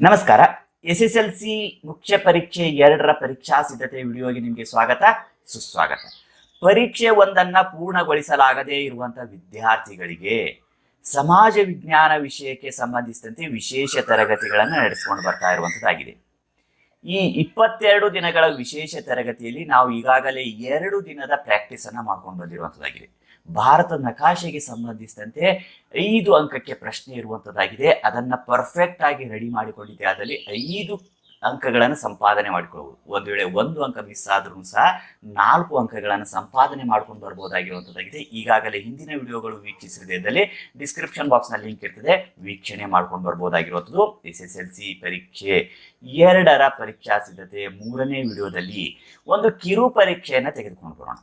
ನಮಸ್ಕಾರ. S S L C ಮುಖ್ಯ ಪರೀಕ್ಷೆ ಎರಡರ ಪರೀಕ್ಷಾ ಸಿದ್ಧತೆ ವಿಡಿಯೋಗೆ ನಿಮಗೆ ಸ್ವಾಗತ, ಸುಸ್ವಾಗತ. ಪರೀಕ್ಷೆ ಒಂದನ್ನ ಪೂರ್ಣಗೊಳಿಸಲಾಗದೇ ಇರುವಂತಹ ವಿದ್ಯಾರ್ಥಿಗಳಿಗೆ ಸಮಾಜ ವಿಜ್ಞಾನ ವಿಷಯಕ್ಕೆ ಸಂಬಂಧಿಸಿದಂತೆ ವಿಶೇಷ ತರಗತಿಗಳನ್ನು ನಡೆಸಿಕೊಂಡು ಬರ್ತಾ ಇರುವಂತದ್ದಾಗಿದೆ. ಈ ಇಪ್ಪತ್ತೆರಡು ದಿನಗಳ ವಿಶೇಷ ತರಗತಿಯಲ್ಲಿ ನಾವು ಈಗಾಗಲೇ ಎರಡು ದಿನದ ಪ್ರಾಕ್ಟೀಸ್ ಅನ್ನ ಮಾಡ್ಕೊಂಡು ಬಂದಿರುವಂತದ್ದಾಗಿದೆ. ಭಾರತ ನಕಾಶೆಗೆ ಸಂಬಂಧಿಸಿದಂತೆ ಐದು ಅಂಕಕ್ಕೆ ಪ್ರಶ್ನೆ ಇರುವಂತದ್ದಾಗಿದೆ. ಅದನ್ನ ಪರ್ಫೆಕ್ಟ್ ಆಗಿ ರೆಡಿ ಮಾಡಿಕೊಂಡಿದೆ. ಅದರಲ್ಲಿ ಐದು ಅಂಕಗಳನ್ನು ಸಂಪಾದನೆ ಮಾಡಿಕೊಳ್ಳಬಹುದು ಒಂದು ವೇಳೆ ಒಂದು ಅಂಕ ಮಿಸ್ ಆದ್ರೂ ಸಹ ನಾಲ್ಕು ಅಂಕಗಳನ್ನು ಸಂಪಾದನೆ ಮಾಡ್ಕೊಂಡು ಬರ್ಬೋದಾಗಿರುವಂಥದ್ದಾಗಿದೆ ಈಗಾಗಲೇ ಹಿಂದಿನ ವಿಡಿಯೋಗಳು ವೀಕ್ಷಿಸಿದಲ್ಲಿ ಡಿಸ್ಕ್ರಿಪ್ಷನ್ ಬಾಕ್ಸ್ನಲ್ಲಿ ಲಿಂಕ್ ಇರ್ತದೆ. ವೀಕ್ಷಣೆ ಮಾಡ್ಕೊಂಡು ಬರ್ಬೋದಾಗಿರುವಂಥದ್ದು ಎಸ್ ಎಸ್ ಎಲ್ ಸಿ ಪರೀಕ್ಷೆ ಎರಡರ ಪರೀಕ್ಷಾ ಸಿದ್ಧತೆ ಮೂರನೇ ವಿಡಿಯೋದಲ್ಲಿ ಒಂದು ಕಿರು ಪರೀಕ್ಷೆಯನ್ನು ತೆಗೆದುಕೊಂಡು ಬರೋಣ.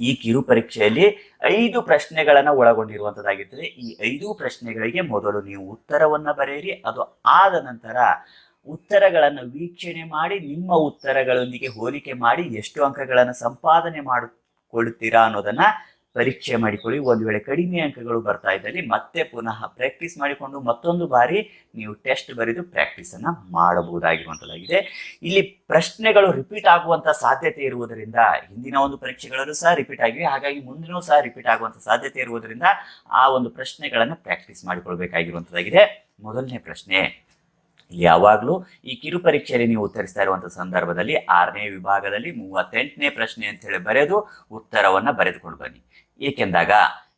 ಈ ಕಿರು ಪರೀಕ್ಷೆಯಲ್ಲಿ ಐದು ಪ್ರಶ್ನೆಗಳನ್ನು ಒಳಗೊಂಡಿರುವಂತದ್ದಾಗಿರ್ತದೆ ಈ ಐದು ಪ್ರಶ್ನೆಗಳಿಗೆ ಮೊದಲು ನೀವು ಉತ್ತರವನ್ನು ಬರೆಯಿರಿ, ಅದು ಆದ ನಂತರ ಉತ್ತರಗಳನ್ನು ವೀಕ್ಷಣೆ ಮಾಡಿ, ನಿಮ್ಮ ಉತ್ತರಗಳೊಂದಿಗೆ ಹೋಲಿಕೆ ಮಾಡಿ, ಎಷ್ಟು ಅಂಕಗಳನ್ನು ಸಂಪಾದನೆ ಮಾಡಿಕೊಳ್ಳುತ್ತೀರಾ ಅನ್ನೋದನ್ನ ಪರೀಕ್ಷೆ ಮಾಡಿಕೊಳ್ಳಿ. ಒಂದು ವೇಳೆ ಕಡಿಮೆ ಅಂಕಗಳು ಬರ್ತಾ ಇದ್ದಲ್ಲಿ ಮತ್ತೆ ಪುನಃ ಪ್ರಾಕ್ಟೀಸ್ ಮಾಡಿಕೊಂಡು ಮತ್ತೊಂದು ಬಾರಿ ನೀವು ಟೆಸ್ಟ್ ಬರೆದು ಪ್ರಾಕ್ಟೀಸನ್ನು ಮಾಡಬಹುದಾಗಿರುವಂಥದ್ದಾಗಿದೆ ಇಲ್ಲಿ ಪ್ರಶ್ನೆಗಳು ರಿಪೀಟ್ ಆಗುವಂಥ ಸಾಧ್ಯತೆ ಇರುವುದರಿಂದ ಹಿಂದಿನ ಒಂದು ಪರೀಕ್ಷೆಗಳಲ್ಲೂ ಸಹ ರಿಪೀಟ್ ಆಗಿವೆ. ಹಾಗಾಗಿ ಮುಂದಿನೂ ಸಹ ರಿಪೀಟ್ ಆಗುವಂಥ ಸಾಧ್ಯತೆ ಇರುವುದರಿಂದ ಆ ಒಂದು ಪ್ರಶ್ನೆಗಳನ್ನು ಪ್ರಾಕ್ಟೀಸ್ ಮಾಡಿಕೊಳ್ಬೇಕಾಗಿರುವಂಥದ್ದಾಗಿದೆ ಮೊದಲನೇ ಪ್ರಶ್ನೆ ಯಾವಾಗಲೂ ಈ ಕಿರು ಪರೀಕ್ಷೆಯಲ್ಲಿ ನೀವು ಉತ್ತರಿಸ್ತಾ ಇರುವಂಥ ಸಂದರ್ಭದಲ್ಲಿ ಆರನೇ ವಿಭಾಗದಲ್ಲಿ ಮೂವತ್ತೆಂಟನೇ ಪ್ರಶ್ನೆ ಅಂತ ಹೇಳಿ ಬರೆದು ಉತ್ತರವನ್ನು ಬರೆದುಕೊಂಡು ಬನ್ನಿ. ಏಕೆಂದಾಗ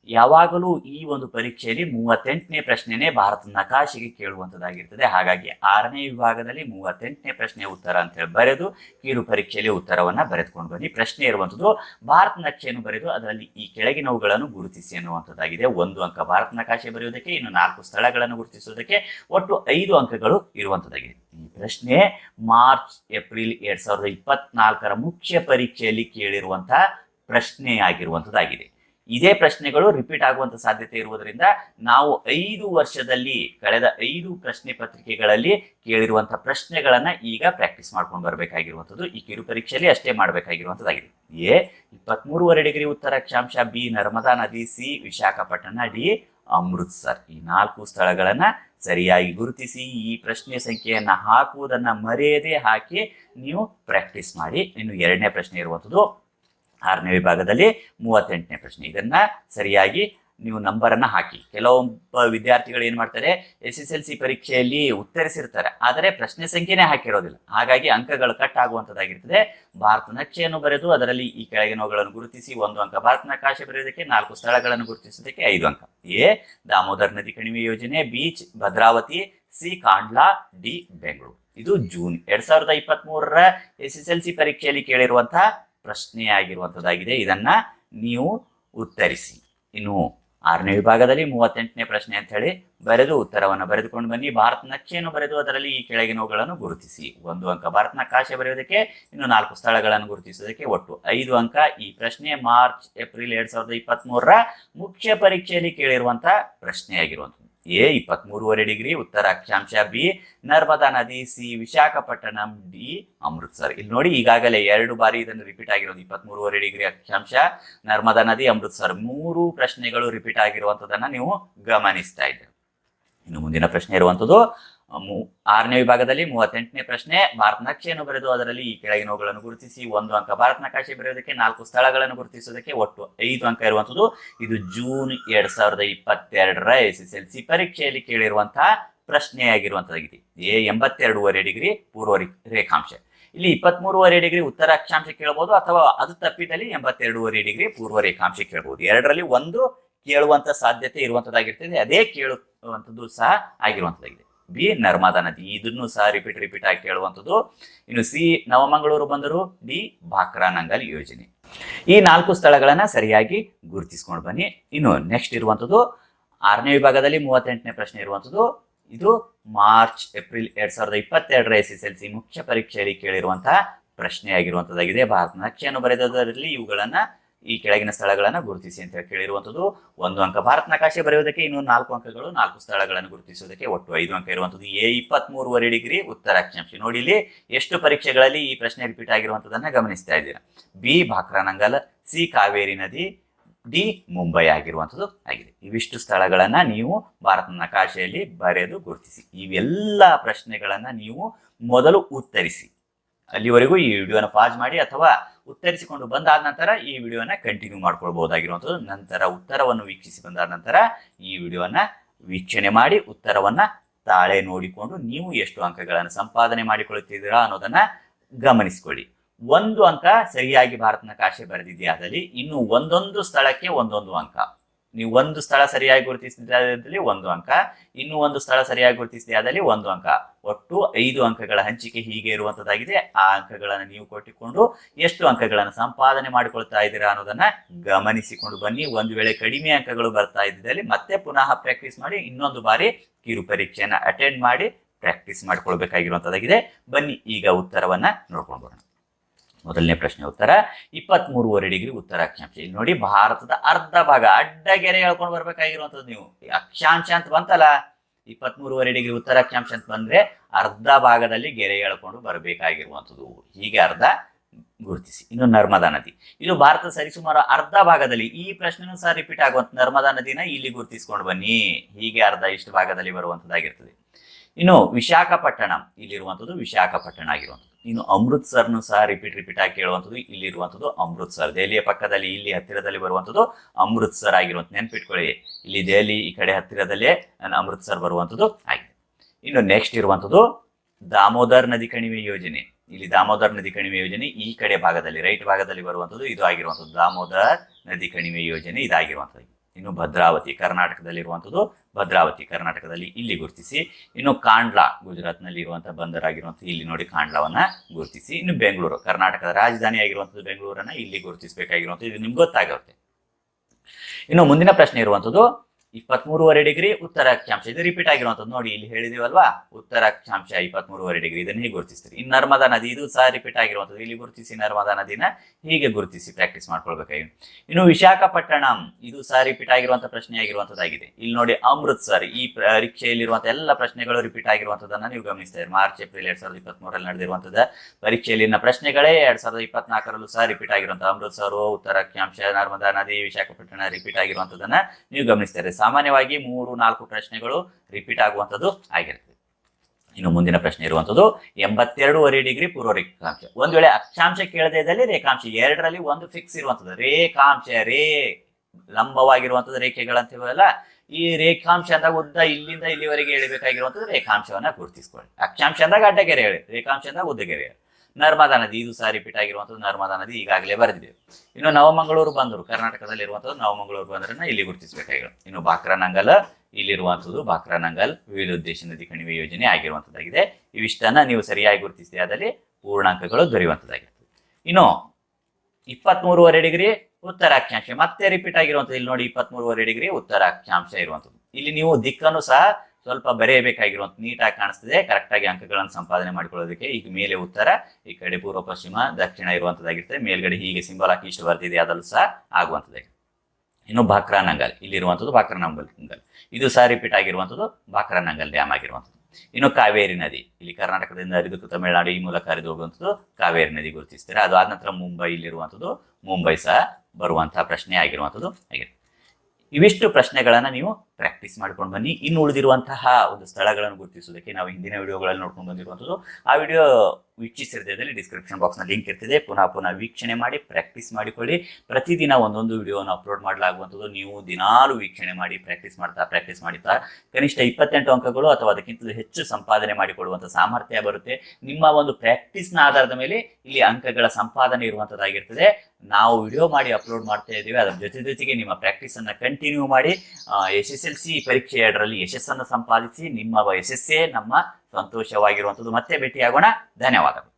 ಯಾವಾಗಲೂ ಈ ಒಂದು ಪರೀಕ್ಷೆಯಲ್ಲಿ ಮೂವತ್ತೆಂಟನೇ ಪ್ರಶ್ನೆನೇ ಭಾರತ ನಕಾಶೆಗೆ ಕೇಳುವಂಥದ್ದಾಗಿರ್ತದೆ ಹಾಗಾಗಿ ಆರನೇ ವಿಭಾಗದಲ್ಲಿ ಮೂವತ್ತೆಂಟನೇ ಪ್ರಶ್ನೆ ಉತ್ತರ ಅಂತ ಹೇಳಿ ಬರೆದು ಕೀರು ಪರೀಕ್ಷೆಯಲ್ಲಿ ಉತ್ತರವನ್ನು ಬರೆದುಕೊಂಡು ಬನ್ನಿ. ಪ್ರಶ್ನೆ ಇರುವಂತದ್ದು ಭಾರತ ನಕ್ಷೆಯನ್ನು ಬರೆದು ಅದರಲ್ಲಿ ಈ ಕೆಳಗಿನವುಗಳನ್ನು ಗುರುತಿಸಿ ಎನ್ನುವಂಥದ್ದಾಗಿದೆ ಒಂದು ಅಂಕ ಭಾರತ ನಕಾಶೆ ಬರೆಯುವುದಕ್ಕೆ, ಇನ್ನು ನಾಲ್ಕು ಸ್ಥಳಗಳನ್ನು ಗುರುತಿಸುವುದಕ್ಕೆ, ಒಟ್ಟು ಐದು ಅಂಕಗಳು ಇರುವಂಥದ್ದಾಗಿದೆ ಈ ಪ್ರಶ್ನೆ ಮಾರ್ಚ್, ಏಪ್ರಿಲ್ ಎರಡ್ ಸಾವಿರದ ಇಪ್ಪತ್ನಾಲ್ಕರ ಮುಖ್ಯ ಪರೀಕ್ಷೆಯಲ್ಲಿ ಕೇಳಿರುವಂತಹ ಪ್ರಶ್ನೆಯಾಗಿರುವಂತದ್ದಾಗಿದೆ. ಇದೇ ಪ್ರಶ್ನೆಗಳು ರಿಪೀಟ್ ಆಗುವಂತ ಸಾಧ್ಯತೆ ಇರುವುದರಿಂದ ನಾವು ಐದು ವರ್ಷದಲ್ಲಿ, ಕಳೆದ ಐದು ಪ್ರಶ್ನೆ ಪತ್ರಿಕೆಗಳಲ್ಲಿ ಕೇಳಿರುವಂತಹ ಪ್ರಶ್ನೆಗಳನ್ನ ಈಗ ಪ್ರಾಕ್ಟೀಸ್ ಮಾಡ್ಕೊಂಡು ಬರಬೇಕಾಗಿರುವಂಥದ್ದು ಈ ಕಿರು ಪರೀಕ್ಷೆಯಲ್ಲಿ ಅಷ್ಟೇ ಮಾಡಬೇಕಾಗಿರುವಂಥದ್ದಾಗಿದೆ ಎ, ಇಪ್ಪತ್ಮೂರುವರೆ ಡಿಗ್ರಿ ಉತ್ತರ ಅಕ್ಷಾಂಶ ಬಿ, ನರ್ಮದಾ ನದಿ, ಸಿ, ವಿಶಾಖಪಟ್ಟಣ, ಡಿ ಅಮೃತ್ಸರ್ ಈ ನಾಲ್ಕು ಸ್ಥಳಗಳನ್ನ ಸರಿಯಾಗಿ ಗುರುತಿಸಿ, ಈ ಪ್ರಶ್ನೆ ಸಂಖ್ಯೆಯನ್ನ ಹಾಕುವುದನ್ನ ಮರೆಯದೆ ಹಾಕಿ ನೀವು ಪ್ರಾಕ್ಟೀಸ್ ಮಾಡಿ. ಇನ್ನು ಎರಡನೇ ಪ್ರಶ್ನೆ ಇರುವಂಥದ್ದು ಆರನೇ ವಿಭಾಗದಲ್ಲಿ ಮೂವತ್ತೆಂಟನೇ ಪ್ರಶ್ನೆ. ಇದನ್ನ ಸರಿಯಾಗಿ ನೀವು ನಂಬರನ್ನ ಹಾಕಿ. ಕೆಲವೊಬ್ಬ ವಿದ್ಯಾರ್ಥಿಗಳು ಏನ್ ಮಾಡ್ತಾರೆ ಎಸ್ ಎಸ್ ಎಲ್ ಸಿ ಪರೀಕ್ಷೆಯಲ್ಲಿ ಉತ್ತರಿಸಿರ್ತಾರೆ. ಆದರೆ ಪ್ರಶ್ನೆ ಸಂಖ್ಯೆನೇ ಹಾಕಿರೋದಿಲ್ಲ. ಹಾಗಾಗಿ ಅಂಕಗಳು ಕಟ್ ಆಗುವಂತದ್ದಾಗಿರ್ತದೆ ಭಾರತ ನಕ್ಷೆಯನ್ನು ಬರೆದು ಅದರಲ್ಲಿ ಈ ಕೆಳಗಿನವುಗಳನ್ನು ಗುರುತಿಸಿ, ಒಂದು ಅಂಕ ಭಾರತ ನಕಾಶೆ ಬರೆಯೋದಕ್ಕೆ, ನಾಲ್ಕು ಸ್ಥಳಗಳನ್ನು ಗುರುತಿಸೋದಕ್ಕೆ, ಐದು ಅಂಕ. ಎ, ದಾಮೋದರ್ ನದಿ ಕಣಿವೆ ಯೋಜನೆ beach Bhadravati, C, Kandla, D, Bengaluru. ಇದು ಜೂನ್. ಎರಡ್ ಸಾವಿರದ ಇಪ್ಪತ್ತ್ ಮೂರರ ಎಸ್ ಎಸ್ ಎಲ್ ಸಿ ಪರೀಕ್ಷೆಯಲ್ಲಿ ಕೇಳಿರುವಂತಹ ಪ್ರಶ್ನೆಯಾಗಿರುವಂತದ್ದಾಗಿದೆ. ಇದನ್ನು ನೀವು ಉತ್ತರಿಸಿ. ಇನ್ನು ಆರನೇ ವಿಭಾಗದಲ್ಲಿ ಮೂವತ್ತೆಂಟನೇ ಪ್ರಶ್ನೆ ಅಂತ ಹೇಳಿ ಬರೆದು ಉತ್ತರವನ್ನು ಬರೆದುಕೊಂಡು ಬನ್ನಿ. ಭಾರತ ನಕ್ಷೆಯನ್ನು ಬರೆದು ಅದರಲ್ಲಿ ಈ ಕೆಳಗಿನವುಗಳನ್ನು ಗುರುತಿಸಿ. ಒಂದು ಅಂಕ ಭಾರತ ನಕಾಶೆ ಬರೆಯೋದಕ್ಕೆ ಇನ್ನು ನಾಲ್ಕು ಸ್ಥಳಗಳನ್ನು ಗುರುತಿಸೋದಕ್ಕೆ ಒಟ್ಟು ಐದು ಅಂಕ. ಈ ಪ್ರಶ್ನೆ ಮಾರ್ಚ್, ಏಪ್ರಿಲ್ ಎರಡ್ ಸಾವಿರದ ಇಪ್ಪತ್ತ್ಮೂರರ ಮುಖ್ಯ ಪರೀಕ್ಷೆಯಲ್ಲಿ ಕೇಳಿರುವಂತಹ ಪ್ರಶ್ನೆಯಾಗಿರುವಂಥದ್ದು. ಎ, ಇಪ್ಪತ್ಮೂರುವರೆ ಡಿಗ್ರಿ, ಉತ್ತರ ಅಕ್ಷಾಂಶ ಬಿ, ನರ್ಮದಾ ನದಿ, ಸಿ, ವಿಶಾಖಪಟ್ಟಣಂ ಡಿ, ಅಮೃತ್ಸರ್. ಇಲ್ಲಿ ನೋಡಿ, ಈಗಾಗಲೇ ಎರಡು ಬಾರಿ ಇದನ್ನು ರಿಪೀಟ್ ಆಗಿರೋದು. ಇಪ್ಪತ್ಮೂರುವರೆ ಡಿಗ್ರಿ ಅಕ್ಷಾಂಶ, ನರ್ಮದಾ ನದಿ, ಅಮೃತ್ಸರ್. ಮೂರು ಪ್ರಶ್ನೆಗಳು ರಿಪೀಟ್ ಆಗಿರುವಂತದನ್ನ ನೀವು ಗಮನಿಸ್ತಾ ಇದ್ದೀರಿ. ಇನ್ನು ಮುಂದಿನ ಪ್ರಶ್ನೆ ಇರುವಂತದ್ದು ಮೂ- ಆರನೇ ವಿಭಾಗದಲ್ಲಿ ಮೂವತ್ತೆಂಟನೇ ಪ್ರಶ್ನೆ ಭಾರತ ನಕ್ಷೆಯನ್ನು ಬರೆದು ಅದರಲ್ಲಿ ಈ ಕೆಳಗಿನವುಗಳನ್ನು ಗುರುತಿಸಿ, ಒಂದು ಅಂಕ ಭಾರತ ನಕಾಶೆ ಬರೆಯೋದಕ್ಕೆ, ನಾಲ್ಕು ಸ್ಥಳಗಳನ್ನು ಗುರುತಿಸೋದಕ್ಕೆ ಒಟ್ಟು ಐದು ಅಂಕ ಇರುವಂತದ್ದು ಇದು ಜೂನ್ ಎರಡ್ ಸಾವಿರದ ಇಪ್ಪತ್ತೆರಡರ ಎಸ್ ಎಸ್ ಎಲ್ ಸಿ ಪರೀಕ್ಷೆಯಲ್ಲಿ ಕೇಳಿರುವಂತಹ ಪ್ರಶ್ನೆಯಾಗಿರುವಂತದ್ದಾಗಿದೆ ಎ ಎಂಬತ್ತೆರಡೂವರೆ ಡಿಗ್ರಿ ಪೂರ್ವ ರೇಖಾಂಶ. ಇಲ್ಲಿ ಇಪ್ಪತ್ಮೂರುವರೆ ಡಿಗ್ರಿ ಉತ್ತರ ಅಕ್ಷಾಂಶ ಕೇಳಬಹುದು ಅಥವಾ ಅದು ತಪ್ಪಿದಲ್ಲಿ ಎಂಬತ್ತೆರಡೂವರೆ ಡಿಗ್ರಿ ಪೂರ್ವ ರೇಖಾಂಶ ಕೇಳಬಹುದು ಎರಡರಲ್ಲಿ ಒಂದು ಕೇಳುವಂತ ಸಾಧ್ಯತೆ ಇರುವಂತದ್ದಾಗಿರ್ತದೆ ಅದೇ ಕೇಳುವಂಥದ್ದು ಸಹ ಆಗಿರುವಂತದ್ದಾಗಿದೆ ಬಿ ನರ್ಮದಾ ನದಿ. ಇದನ್ನು ಸಹ ರಿಪೀಟ್ ರಿಪೀಟ್ ಆಗಿ ಕೇಳುವಂಥದ್ದು. ಇನ್ನು ಸಿ ನವಮಂಗಳೂರು ಬಂದರು, ಡಿ ಭಾಕ್ರಾನಂಗಲ್ ಯೋಜನೆ. ಈ ನಾಲ್ಕು ಸ್ಥಳಗಳನ್ನ ಸರಿಯಾಗಿ ಗುರುತಿಸ್ಕೊಂಡು ಬನ್ನಿ. ಇನ್ನು ನೆಕ್ಸ್ಟ್ ಇರುವಂಥದ್ದು, ಆರನೇ ವಿಭಾಗದಲ್ಲಿ ಮೂವತ್ತೆಂಟನೇ ಪ್ರಶ್ನೆ ಇರುವಂಥದ್ದು. ಇದು ಮಾರ್ಚ್, ಏಪ್ರಿಲ್ ಎರಡ್ ಸಾವಿರದ ಇಪ್ಪತ್ತೆರಡರ ಎಸ್ ಎಸ್ ಎಲ್ ಸಿ ಮುಖ್ಯ ಪರೀಕ್ಷೆಯಲ್ಲಿ ಕೇಳಿರುವಂತಹ ಪ್ರಶ್ನೆಯಾಗಿರುವಂತದ್ದಾಗಿದೆ ಭಾರತ ನಕ್ಷೆಯನ್ನು ಬರೆದದರಲ್ಲಿ ಇವುಗಳನ್ನ ಈ ಕೆಳಗಿನ ಸ್ಥಳಗಳನ್ನು ಗುರುತಿಸಿ ಅಂತ ಹೇಳಿ ಕೇಳಿರುವಂಥದ್ದು. ಒಂದು ಅಂಕ ಭಾರತ ನಕಾಶೆ ಬರೆಯುವುದಕ್ಕೆ ಇನ್ನು ನಾಲ್ಕು ಅಂಕಗಳು, ನಾಲ್ಕು ಸ್ಥಳಗಳನ್ನು ಗುರುತಿಸುವುದಕ್ಕೆ ಒಟ್ಟು ಐದು ಅಂಕ ಇರುವಂಥದ್ದು. ಎ ಇಪ್ಪತ್ಮೂರುವರೆ ಡಿಗ್ರಿ ಉತ್ತರ ಅಕ್ಷಾಂಶ ನೋಡಿ ಇಲ್ಲಿ ಎಷ್ಟು ಪರೀಕ್ಷೆಗಳಲ್ಲಿ ಈ ಪ್ರಶ್ನೆ ರಿಪೀಟ್ ಆಗಿರುವಂಥದ್ದನ್ನು ಗಮನಿಸ್ತಾ ಇದ್ದೀರಾ. ಬಿ ಭಾಕ್ರಾನಂಗಲ್, ಸಿ ಕಾವೇರಿ ನದಿ, ಡಿ ಮುಂಬೈ ಆಗಿರುವಂಥದ್ದು ಆಗಿದೆ. ಇವಿಷ್ಟು ಸ್ಥಳಗಳನ್ನು ನೀವು ಭಾರತ ನಕಾಶೆಯಲ್ಲಿ ಬರೆದು ಗುರುತಿಸಿ. ಇವೆಲ್ಲ ಪ್ರಶ್ನೆಗಳನ್ನು ನೀವು ಮೊದಲು ಉತ್ತರಿಸಿ. ಅಲ್ಲಿವರೆಗೂ ಈ ವಿಡಿಯೋನ ಪಾಸ್ ಮಾಡಿ ಅಥವಾ ಉತ್ತರಿಸಿಕೊಂಡು ಬಂದಾದ ನಂತರ ಈ ವಿಡಿಯೋನ ಕಂಟಿನ್ಯೂ ಮಾಡ್ಕೊಳ್ಬಹುದಾಗಿರುವಂಥದ್ದು. ನಂತರ ಉತ್ತರವನ್ನು ವೀಕ್ಷಿಸಿ ಬಂದಾದ ನಂತರ ಈ ವಿಡಿಯೋನ ವೀಕ್ಷಣೆ ಮಾಡಿ ಉತ್ತರವನ್ನ ತಾಳೆ ನೋಡಿಕೊಂಡು ನೀವು ಎಷ್ಟು ಅಂಕಗಳನ್ನು ಸಂಪಾದನೆ ಮಾಡಿಕೊಳ್ಳುತ್ತಿದ್ದೀರಾ ಅನ್ನೋದನ್ನ ಗಮನಿಸಿಕೊಳ್ಳಿ. ಒಂದು ಅಂಕ ಸರಿಯಾಗಿ ಭಾರತನ ಕಾಶೆ ಬರೆದಿದೆಯಾದಲ್ಲಿ ಇನ್ನು ಒಂದೊಂದು ಸ್ಥಳಕ್ಕೆ ಒಂದೊಂದು ಅಂಕ. ನೀವು ಒಂದು ಸ್ಥಳ ಸರಿಯಾಗಿ ಗುರುತಿಸಿದಲ್ಲಿ ಒಂದು ಅಂಕ, ಇನ್ನೂ ಒಂದು ಸ್ಥಳ ಸರಿಯಾಗಿ ಗುರುತಿಸಿದಲ್ಲಿ ಒಂದು ಅಂಕ. ಒಟ್ಟು ಐದು ಅಂಕಗಳ ಹಂಚಿಕೆ ಹೀಗೆ ಇರುವಂತದ್ದಾಗಿದೆ. ಆ ಅಂಕಗಳನ್ನು ನೀವು ಕೊಟ್ಟಿಕೊಂಡು ಎಷ್ಟು ಅಂಕಗಳನ್ನು ಸಂಪಾದನೆ ಮಾಡಿಕೊಳ್ತಾ ಇದ್ದೀರಾ ಅನ್ನೋದನ್ನ ಗಮನಿಸಿಕೊಂಡು ಬನ್ನಿ. ಒಂದು ವೇಳೆ ಕಡಿಮೆ ಅಂಕಗಳು ಬರ್ತಾ ಇದ್ದಲ್ಲಿ ಮತ್ತೆ ಪುನಃ ಪ್ರಾಕ್ಟೀಸ್ ಮಾಡಿ, ಇನ್ನೊಂದು ಬಾರಿ ಕಿರು ಪರೀಕ್ಷೆಯನ್ನು ಅಟೆಂಡ್ ಮಾಡಿ ಪ್ರಾಕ್ಟೀಸ್ ಮಾಡ್ಕೊಳ್ಬೇಕಾಗಿರುವಂತದ್ದಾಗಿದೆ. ಬನ್ನಿ, ಈಗ ಉತ್ತರವನ್ನ ನೋಡ್ಕೊಂಡು ಬರೋಣ. ಮೊದಲನೇ ಪ್ರಶ್ನೆ ಉತ್ತರ ಇಪ್ಪತ್ತ್ ಮೂರುವರೆ ಡಿಗ್ರಿ ಉತ್ತರ ಅಕ್ಷಾಂಶ ಇಲ್ಲಿ ನೋಡಿ, ಭಾರತದ ಅರ್ಧ ಭಾಗ, ಅಡ್ಡ ಗೆರೆ ಹೇಳ್ಕೊಂಡು ಬರ್ಬೇಕಾಗಿರುವಂತದ್ದು ನೀವು. ಅಕ್ಷಾಂಶ ಅಂತ ಬಂತಲ್ಲ ಇಪ್ಪತ್ತ್ ಮೂರುವರೆ ಡಿಗ್ರಿ ಉತ್ತರ ಅಕ್ಷಾಂಶ ಅಂತ ಬಂದ್ರೆ ಅರ್ಧ ಭಾಗದಲ್ಲಿ ಗೆರೆ ಎಳ್ಕೊಂಡು ಬರಬೇಕಾಗಿರುವಂಥದ್ದು. ಹೀಗೆ ಅರ್ಧ ಗುರುತಿಸಿ. ಇನ್ನು ನರ್ಮದಾ ನದಿ. ಇದು ಭಾರತ ಸರಿಸುಮಾರು ಅರ್ಧ ಭಾಗದಲ್ಲಿ, ಈ ಪ್ರಶ್ನೆನೂ ಸಹ ರಿಪೀಟ್ ಆಗುವಂತ ನರ್ಮದಾ ನದಿನ ಇಲ್ಲಿ ಗುರುತಿಸ್ಕೊಂಡು ಬನ್ನಿ. ಹೀಗೆ ಅರ್ಧ ಇಷ್ಟು ಭಾಗದಲ್ಲಿ ಬರುವಂತದ್ದಾಗಿರ್ತದೆ ಇನ್ನು ವಿಶಾಖಪಟ್ಟಣಂ, ಇಲ್ಲಿರುವಂಥದ್ದು ವಿಶಾಖಪಟ್ಟಣ ಆಗಿರುವಂಥದ್ದು. ಇನ್ನು ಅಮೃತ್ಸರ್ನು ಸಹ ರಿಪೀಟ್ ರಿಪೀಟ್ ಆಗಿ ಕೇಳುವಂಥದ್ದು ಇಲ್ಲಿರುವಂಥದ್ದು ಅಮೃತ್ಸರ್ ದೆಹಲಿಯ ಪಕ್ಕದಲ್ಲಿ, ಇಲ್ಲಿ ಹತ್ತಿರದಲ್ಲಿ ಬರುವಂಥದ್ದು ಅಮೃತ್ಸರ್ ಆಗಿರುವಂಥ ನೆನ್ಪಿಟ್ಕೊಳ್ಳಿ, ಇಲ್ಲಿ ದೆಹಲಿ ಈ ಕಡೆ ಹತ್ತಿರದಲ್ಲೇ ಅಮೃತ್ಸರ್ ಬರುವಂಥದ್ದು ಆಗಿದೆ. ಇನ್ನು ನೆಕ್ಸ್ಟ್ ಇರುವಂಥದ್ದು ದಾಮೋದರ್ ನದಿ ಕಣಿವೆ ಯೋಜನೆ. ಇಲ್ಲಿ ದಾಮೋದರ್ ನದಿ ಕಣಿವೆ ಯೋಜನೆ ಈ ಕಡೆ ಭಾಗದಲ್ಲಿ ರೈಟ್ ಭಾಗದಲ್ಲಿ ಬರುವಂಥದ್ದು ಇದು ಆಗಿರುವಂಥದ್ದು. ದಾಮೋದರ್ ನದಿ ಕಣಿವೆ ಯೋಜನೆ ಇದಾಗಿರುವಂಥದ್ದು. ಇನ್ನು ಭದ್ರಾವತಿ, ಕರ್ನಾಟಕದಲ್ಲಿರುವಂಥದ್ದು ಭದ್ರಾವತಿ, ಕರ್ನಾಟಕದಲ್ಲಿ ಇಲ್ಲಿ ಗುರುತಿಸಿ. ಇನ್ನು ಕಾಂಡ್ಲಾ, ಗುಜರಾತ್ನಲ್ಲಿ ಇರುವಂತಹ ಬಂದರಾಗಿರುವಂಥದ್ದು ಇಲ್ಲಿ ನೋಡಿ ಕಾಂಡ್ಲಾವನ್ನ ಗುರುತಿಸಿ. ಇನ್ನು ಬೆಂಗಳೂರು, ಕರ್ನಾಟಕದ ರಾಜಧಾನಿ ಆಗಿರುವಂಥದ್ದು ಬೆಂಗಳೂರನ್ನ ಇಲ್ಲಿ ಗುರುತಿಸಬೇಕಾಗಿರುವಂಥದ್ದು ಇದು ನಿಮ್ಗೆ ಗೊತ್ತಾಗುತ್ತೆ. ಇನ್ನು ಮುಂದಿನ ಪ್ರಶ್ನೆ ಇರುವಂಥದ್ದು ಇಪ್ಪತ್ಮೂರುವರೆ ಡಿಗ್ರಿ ಉತ್ತರ ಅಕ್ಷಾಂಶ. ಇದು ರಿಪೀಟ್ ಆಗಿರುವಂಥದ್ದು. ನೋಡಿ, ಇಲ್ಲಿ ಹೇಳಿದೀವಲ್ವಾ? ಉತ್ತರ ಅಕ್ಷಾಂಶ ಇಪ್ಪತ್ಮೂರುವರೆ ಡಿಗ್ರಿ. ಇದನ್ನ ಹೀಗೆ ಗುರುತಿಸ್ತೀರಿ? ಇನ್ನು ನರ್ಮದಾ ನದಿ, ಇದು ಸಹ ರಿಪೀಟ್ ಆಗಿರುವಂಥದ್ದು. ಇಲ್ಲಿ ಗುರುತಿಸಿ ನರ್ಮದಾ ನದಿನ ಹೀಗೆ ಗುರುತಿಸಿ ಪ್ರಾಕ್ಟೀಸ್ ಮಾಡ್ಕೊಳ್ಬೇಕಾಗಿ ಇನ್ನು ವಿಶಾಖಪಟ್ಟಣಂ, ಇದು ಸಹ ರಿಪೀಟ್ ಆಗಿರುವಂತಹ ಪ್ರಶ್ನೆ ಆಗಿರುವಂತದ್ದಾಗಿದೆ ಇಲ್ಲಿ ನೋಡಿ ಅಮೃತ್ಸರ್ ಈ ಪರೀಕ್ಷೆಯಲ್ಲಿರುವಂತಹ ಎಲ್ಲ ಪ್ರಶ್ನೆಗಳು ರಿಪೀಟ್ ಆಗಿರುವಂತದನ್ನ ನೀವು ಗಮನಿಸ್ತಾ ಮಾರ್ಚ್, ಏಪ್ರಿಲ್ ಎರಡ್ ಸಾವಿರದ ಇಪ್ಪತ್ಮೂರಲ್ಲಿ ನಡೆದಿರುವಂತದ ಪರೀಕ್ಷೆಯಲ್ಲಿನ ಪ್ರಶ್ನೆಗಳೇ ಎರಡ್ ಸಾವಿರದ ಇಪ್ಪತ್ನಾಲ್ಕರಲ್ಲೂ ಸಹ ರಿಪೀಟ್ ಆಗಿರುವಂತಹ ಅಮೃತ್ಸರ್ ಉತ್ತರ ಅಕ್ಷಾಂಶ, ನರ್ಮದಾ ನದಿ, ವಿಶಾಖಪಟ್ಟಣ ರಿಪೀಟ್ ಆಗಿರುವಂತದನ್ನ ನೀವು ಗಮನಿಸ್ತಾರೆ ಸಾಮಾನ್ಯವಾಗಿ ಮೂರು, ನಾಲ್ಕು ಪ್ರಶ್ನೆಗಳು ರಿಪೀಟ್ ಆಗುವಂಥದ್ದು ಆಗಿರ್ತದೆ ಇನ್ನು ಮುಂದಿನ ಪ್ರಶ್ನೆ ಇರುವಂಥದ್ದು ಎಂಬತ್ತೆರಡೂವರೆ ಡಿಗ್ರಿ ಪೂರ್ವ ರೇಖಾಂಶ. ಒಂದು ವೇಳೆ ಅಕ್ಷಾಂಶ ಕೇಳದೇ ಇದ್ದಲ್ಲಿ ರೇಖಾಂಶ ಎರಡರಲ್ಲಿ ಒಂದು ಫಿಕ್ಸ್ ಇರುವಂಥದ್ದು. ರೇಖಾಂಶ, ರೇ, ಲಂಬವಾಗಿರುವಂಥದ್ದು ರೇಖೆಗಳಂತೀವಲ್ಲ ಈ ರೇಖಾಂಶ ಅಂದಾಗ ಉದ್ದ ಇಲ್ಲಿಂದ ಇಲ್ಲಿವರೆಗೆ ಎಳಿಬೇಕಾಗಿರುವಂಥದ್ದು ರೇಖಾಂಶವನ್ನ ಗುರುತಿಸ್ಕೊಳ್ಳಿ. ಅಕ್ಷಾಂಶ ಅಂದಾಗ ಅಡ್ಡಗೆರೆ ಹೇಳಿ ರೇಖಾಂಶ ಅಂದಾಗ ಉದ್ದಗೆರೆ ಹೇಳಿ ನರ್ಮದಾ ನದಿ, ಇದು ಸಾರಿ ರಿಪೀಟ್ ಆಗಿರುವಂಥದ್ದು ನರ್ಮದಾ ನದಿ ಈಗಾಗಲೇ ಬರೆದಿದೆ. ಇನ್ನು ನವಮಂಗಳೂರು ಬಂದರು. ಕರ್ನಾಟಕದಲ್ಲಿ ಇರುವಂಥದ್ದು ನವಮಂಗಳೂರು ಬಂದರನ್ನ ಇಲ್ಲಿ ಗುರುತಿಸಬೇಕಾಗಿರೋ ಇನ್ನು ಬಾಕ್ರಾನಂಗಲ್ ಇಲ್ಲಿರುವಂಥದ್ದು ಬಾಕ್ರಾನಂಗಲ್ ವಿವಿಧ ಉದ್ದೇಶ ನದಿ ಕಣಿವೆ ಯೋಜನೆ ಆಗಿರುವಂಥದ್ದಾಗಿದೆ. ಇವಿಷ್ಟನ್ನ ನೀವು ಸರಿಯಾಗಿ ಗುರುತಿಸಿದೆ ಅದರಲ್ಲಿ ಪೂರ್ಣಾಂಕಗಳು ದೊರೆಯುವಂಥದ್ದಾಗಿರ್ತದೆ. ಇನ್ನು ಇಪ್ಪತ್ಮೂರುವರೆ ಡಿಗ್ರಿ ಉತ್ತರ ಅಕ್ಷಾಂಶ ಮತ್ತೆ ರಿಪೀಟ್ ಆಗಿರುವಂಥದ್ದು. ಇಲ್ಲಿ ನೋಡಿ ಇಪ್ಪತ್ಮೂರುವರೆ ಡಿಗ್ರಿ ಉತ್ತರ ಅಕ್ಷಾಂಶ ಇರುವಂಥದ್ದು. ಇಲ್ಲಿ ನೀವು ದಿಕ್ಕನ್ನು ಸಹ ಸ್ವಲ್ಪ ಬರೆಯಬೇಕಾಗಿರುವಂಥ ನೀಟಾಗಿ ಕಾಣಿಸ್ತದೆ. ಕರೆಕ್ಟಾಗಿ ಅಂಕಗಳನ್ನು ಸಂಪಾದನೆ ಮಾಡಿಕೊಳ್ಳೋದಕ್ಕೆ ಈಗ ಮೇಲೆ ಉತ್ತರ, ಈ ಕಡೆ ಪೂರ್ವ, ಪಶ್ಚಿಮ, ದಕ್ಷಿಣ ಇರುವಂಥದ್ದಾಗಿರ್ತದೆ ಮೇಲ್ಗಡೆ ಹೀಗೆ ಸಿಂಬಲ್ ಹಾಕಿ ಇಷ್ಟು ಬರ್ತಿದೆ ಅದಲ್ಲೂ ಸಹ ಆಗುವಂಥದ್ದಾಗಿ ಇನ್ನು ಬಾಕ್ರಾನಂಗಲ್ ಇಲ್ಲಿರುವಂಥದ್ದು ನಂಗಲ್ ಇದು ಸಹ ರಿಪೀಟ್ ಆಗಿರುವಂಥದ್ದು ಬಾಕ್ರಾನಂಗಲ್ ಡ್ಯಾಮ್ ಆಗಿರುವಂಥದ್ದು ಇನ್ನು ಕಾವೇರಿ ನದಿ, ಇಲ್ಲಿ ಕರ್ನಾಟಕದಿಂದ ಹರಿದು ತಮಿಳುನಾಡು ಈ ಮೂಲಕ ಹರಿದು ಹೋಗುವಂಥದ್ದು ಕಾವೇರಿ ನದಿ ಗುರುತಿಸ್ತಾರೆ? ಅದು ಆದ ನಂತರ ಮುಂಬೈ ಇಲ್ಲಿರುವಂಥದ್ದು ಮುಂಬೈ ಸಹ ಬರುವಂತಹ ಪ್ರಶ್ನೆ ಆಗಿರುವಂಥದ್ದು ಆಗಿದೆ ಇವಿಷ್ಟು ಪ್ರಶ್ನೆಗಳನ್ನ ನೀವು ಪ್ರಾಕ್ಟೀಸ್ ಮಾಡ್ಕೊಂಡು ಬನ್ನಿ. ಇನ್ನು ಉಳಿದಿರುವಂತಹ ಒಂದು ಸ್ಥಳಗಳನ್ನು ಗುರುತಿಸೋದಕ್ಕೆ ನಾವು ಹಿಂದಿನ ವಿಡಿಯೋಗಳಲ್ಲಿ ನೋಡ್ಕೊಂಡು ಬಂದಿರುವಂಥದ್ದು. ಆ ವಿಡಿಯೋ ವೀಕ್ಷಿಸಿರದಲ್ಲಿ ಡಿಸ್ಕ್ರಿಪ್ಷನ್ ಬಾಕ್ಸ್ನ ಲಿಂಕ್ ಇರ್ತದೆ. ಪುನಃ ಪುನಃ ವೀಕ್ಷಣೆ ಮಾಡಿ ಪ್ರಾಕ್ಟೀಸ್ ಮಾಡಿಕೊಳ್ಳಿ. ಪ್ರತಿದಿನ ಒಂದೊಂದು ವಿಡಿಯೋನ ಅಪ್ಲೋಡ್ ಮಾಡಲಾಗುವಂಥದ್ದು ನೀವು ದಿನಾಲು ವೀಕ್ಷಣೆ ಮಾಡಿ ಪ್ರಾಕ್ಟೀಸ್ ಮಾಡ್ತಾ ಪ್ರಾಕ್ಟೀಸ್ ಮಾಡ್ತಾ, ಕನಿಷ್ಠ ಇಪ್ಪತ್ತೆಂಟು ಅಂಕಗಳು ಅಥವಾ ಅದಕ್ಕಿಂತಲೂ ಹೆಚ್ಚು ಸಂಪಾದನೆ ಮಾಡಿಕೊಳ್ಳುವಂಥ ಸಾಮರ್ಥ್ಯ ಬರುತ್ತೆ. ನಿಮ್ಮ ಒಂದು ಪ್ರಾಕ್ಟೀಸ್ನ ಆಧಾರದ ಮೇಲೆ ಇಲ್ಲಿ ಅಂಕಗಳ ಸಂಪಾದನೆ ಇರುವಂಥದ್ದಾಗಿರ್ತದೆ. ನಾವು ವಿಡಿಯೋ ಮಾಡಿ ಅಪ್ಲೋಡ್ ಮಾಡ್ತಾ ಇದ್ದೀವಿ. ಅದರ ಜೊತೆ ಜೊತೆಗೆ ನಿಮ್ಮ ಪ್ರಾಕ್ಟೀಸ್ ಅನ್ನ ಕಂಟಿನ್ಯೂ ಮಾಡಿ ಎಸ್ ಎಸ್ ಎಲ್ ಸಿ ಪರೀಕ್ಷೆ ಎರಡರಲ್ಲಿ ಯಶಸ್ಸನ್ನು ಸಂಪಾದಿಸಿ, ನಿಮ್ಮ ಯಶಸ್ಸೇ ನಮ್ಮ ಸಂತೋಷವಾಗಿರುವಂಥದ್ದು. ಮತ್ತೆ ಭೇಟಿಯಾಗೋಣ. ಧನ್ಯವಾದಗಳು.